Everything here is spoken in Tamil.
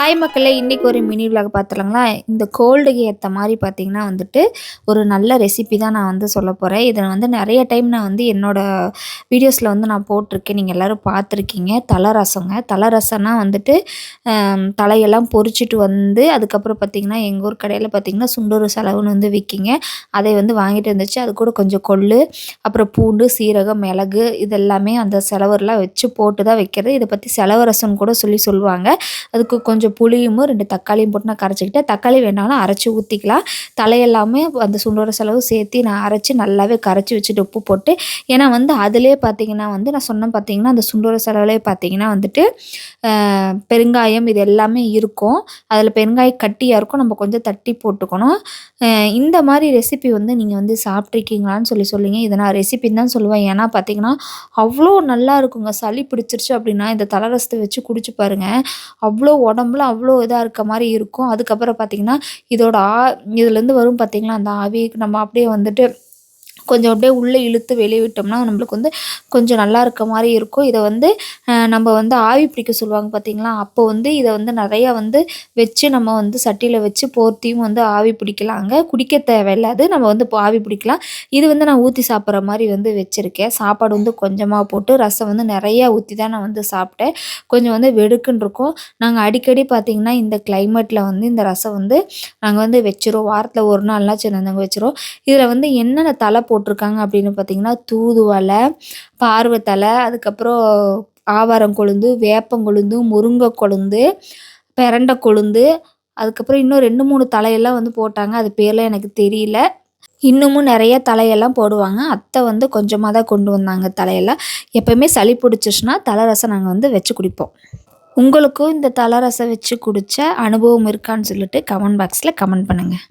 ஹாய் மக்களே இன்றைக்கி ஒரு மினி விலாக் பார்த்துலாங்களா இந்த கோல்டுக்கு ஏற்ற மாதிரி பார்த்திங்கன்னா வந்துட்டு ஒரு நல்ல ரெசிபி தான் நான் வந்து சொல்ல போகிறேன் இதை வந்து நிறைய டைம் நான் வந்து என்னோடய வீடியோஸில் வந்து நான் போட்டிருக்கேன். நீங்கள் எல்லோரும் பார்த்துருக்கீங்க தலை ரசங்க தலை ரசம்னா வந்துட்டு தலையெல்லாம் பொறிச்சிட்டு வந்து அதுக்கப்புறம் பார்த்திங்கன்னா எங்கள் ஊர் கடையில் பார்த்திங்கன்னா சுண்டூர் செலவுன்னு வந்து விற்கிங்க அதை வந்து வாங்கிட்டு வந்துச்சு. அது கூட கொஞ்சம் கொள்ளு அப்புறம் பூண்டு சீரகம் மிளகு இதெல்லாமே அந்த செலவரெலாம் வச்சு போட்டு தான் வைக்கிறது. இதை பற்றி செலவு ரசம்னு கூட சொல்லி சொல்லுவாங்க. அதுக்கு கொஞ்சம் கொஞ்சம் புளியும் ரெண்டு தக்காளியும் போட்டு நான் கரைச்சிக்கிட்டேன். தக்காளி வேணாலும் அரைச்சி ஊற்றிக்கலாம் தலையெல்லாமே அந்த சுண்டோட செலவு சேர்த்து நான் அரைச்சி நல்லாவே கரைச்சி வச்சுட்டு உப்பு போட்டு ஏன்னா வந்து அதிலே பார்த்தீங்கன்னா வந்து நான் சொன்னேன் பார்த்தீங்கன்னா அந்த சுண்டோட செலவுலேயே பார்த்தீங்கன்னா வந்துட்டு பெருங்காயம் இது எல்லாமே இருக்கும். அதில் பெருங்காய கட்டியாக இருக்கும். நம்ம கொஞ்சம் தட்டி போட்டுக்கணும். இந்த மாதிரி ரெசிபி வந்து நீங்கள் வந்து சாப்பிட்ருக்கீங்களான்னு சொல்லி சொல்லுங்க. இதை நான் ரெசிபின்னு தான் சொல்லுவேன். ஏன்னா பார்த்தீங்கன்னா அவ்வளோ நல்லா இருக்குங்க. சளி பிடிச்சிருச்சு அப்படின்னா இந்த தலரசத்தை வச்சு குடிச்சு பாருங்கள் அவ்வளோ உடம்புல உடம்புல அவ்வளோ இதாக இருக்க மாதிரி இருக்கும். அதுக்கப்புறம் பார்த்திங்கன்னா இதோட ஆ இதுலேருந்து வரும் பார்த்திங்களா அந்த ஆவி நம்ம அப்படியே வந்துட்டு கொஞ்சம் அப்படியே உள்ளே இழுத்து வெளியே விட்டோம்னா நம்மளுக்கு வந்து கொஞ்சம் நல்லா இருக்க மாதிரி இருக்கும். இதை வந்து நம்ம வந்து ஆவி பிடிக்க சொல்லுவாங்க பார்த்தீங்களா? அப்போ வந்து இதை வந்து நிறையா வந்து வச்சு நம்ம வந்து சட்டியில் வச்சு போர்த்தியும் வந்து ஆவி பிடிக்கலாங்க. குடிக்க தேவையில்லாது நம்ம வந்து இப்போ ஆவி பிடிக்கலாம். இது வந்து நான் ஊற்றி சாப்பிட்ற மாதிரி வந்து வச்சுருக்கேன். சாப்பாடு வந்து கொஞ்சமாக போட்டு ரசம் வந்து நிறையா ஊற்றி தான் நான் வந்து சாப்பிட்டேன். கொஞ்சம் வந்து வெடுக்குன்னு இருக்கும். நாங்கள் அடிக்கடி பார்த்திங்கன்னா இந்த கிளைமேட்டில் வந்து இந்த ரசம் வந்து நாங்கள் வந்து வச்சுருவோம். வாரத்தில் ஒரு நாள்லாம் சின்னதாங்க வச்சுருவோம். இதில் வந்து என்னென்ன தலை போட்டிருக்காங்க அப்படின்னு பார்த்தீங்கன்னா தூதுவலை பார்வத்தலை அதுக்கப்புறம் ஆவாரம் கொழுந்து வேப்பங்கொழுந்து முருங்கை கொழுந்து பிரண்டை கொழுந்து அதுக்கப்புறம் இன்னும் ரெண்டு மூணு தலையெல்லாம் வந்து போட்டாங்க. அது பேர்லாம் எனக்கு தெரியல. இன்னமும் நிறைய தலையெல்லாம் போடுவாங்க. அத்தை வந்து கொஞ்சமாக தான் கொண்டு வந்தாங்க தலையெல்லாம். எப்போயுமே சளி பிடிச்சிச்சுன்னா தலை ரசம் நாங்கள் வந்து வச்சு குடிப்போம். உங்களுக்கும் இந்த தலை ரசம் வச்சு குடித்த அனுபவம் இருக்கான்னு சொல்லிட்டு கமெண்ட் பாக்ஸில் கமெண்ட் பண்ணுங்கள்